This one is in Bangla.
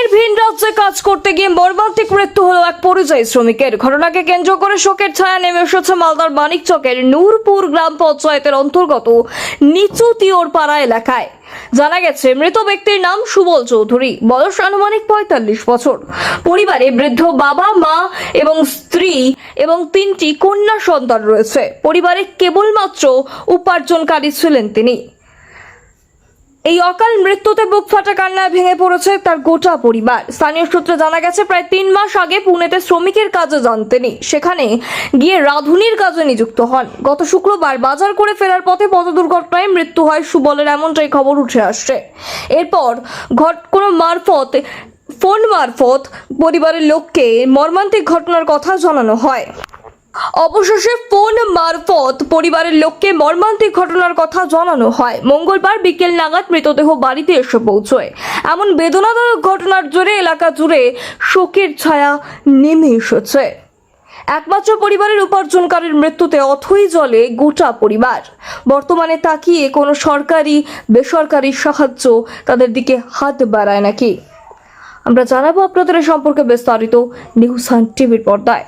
ফের ভিন রাজ্যে কাজ করতে গিয়ে মর্মান্তিক মৃত্যু হলো এক পরিযায়ী শ্রমিকের। ঘটনাকে কেন্দ্র করে শোকের ছায়া নেমে এসেছে মালদার মানিকচকের নূরপুর গ্রাম পঞ্চায়েতের অন্তর্গত নিচু তিওরপাড়া এলাকায়। জানা গেছে, মৃত ব্যক্তির নাম সুবল চৌধুরী। বয়স আনুমানিক পঁয়তাল্লিশ বছর। পরিবারে বৃদ্ধ বাবা, মা এবং স্ত্রী এবং তিনটি কন্যা সন্তান রয়েছে। পরিবারে কেবলমাত্র উপার্জনকারী ছিলেন তিনি। এই অকাল মৃত্যুতে বুক ফাটা কান্নায় ভেঙে পড়েছে তার গোটা পরিবার। স্থানীয় সূত্রে জানা গেছে, প্রায় তিন মাস আগে পুনেতে শ্রমিকের কাজে যান তিনি। সেখানে গিয়ে রাঁধুনির কাজে নিযুক্ত হন। গত শুক্রবার বাজার করে ফেরার পথে পথ দুর্ঘটনায় মৃত্যু হয় সুবলের, এমনটাই খবর উঠে আসছে। এরপর ঘট কোনো মারফত, ফোন মারফত পরিবারের লোককে মর্মান্তিক ঘটনার কথা জানানো হয়। অবশেষে ফোন মারফত পরিবারের লোককে মর্মান্তিক ঘটনার কথা জানানো হয়। মঙ্গলবার বিকেল নাগাদ মৃতদেহ বাড়িতে এসে পৌঁছয়। এমন বেদনাদায়ক ঘটনার জোরে এলাকা জুড়ে শোকের ছায়া নেমে এসেছে। একমাত্র পরিবারের উপার্জনকারীর মৃত্যুতে অথই জলে গোটা পরিবার। বর্তমানে তাকিয়ে কোনো সরকারি, বেসরকারি সাহায্য তাদের দিকে হাত বাড়ায় নাকি? আমরা জানাব আপনাদের সম্পর্কে বিস্তারিত নিউজ টিভির পর্দায়।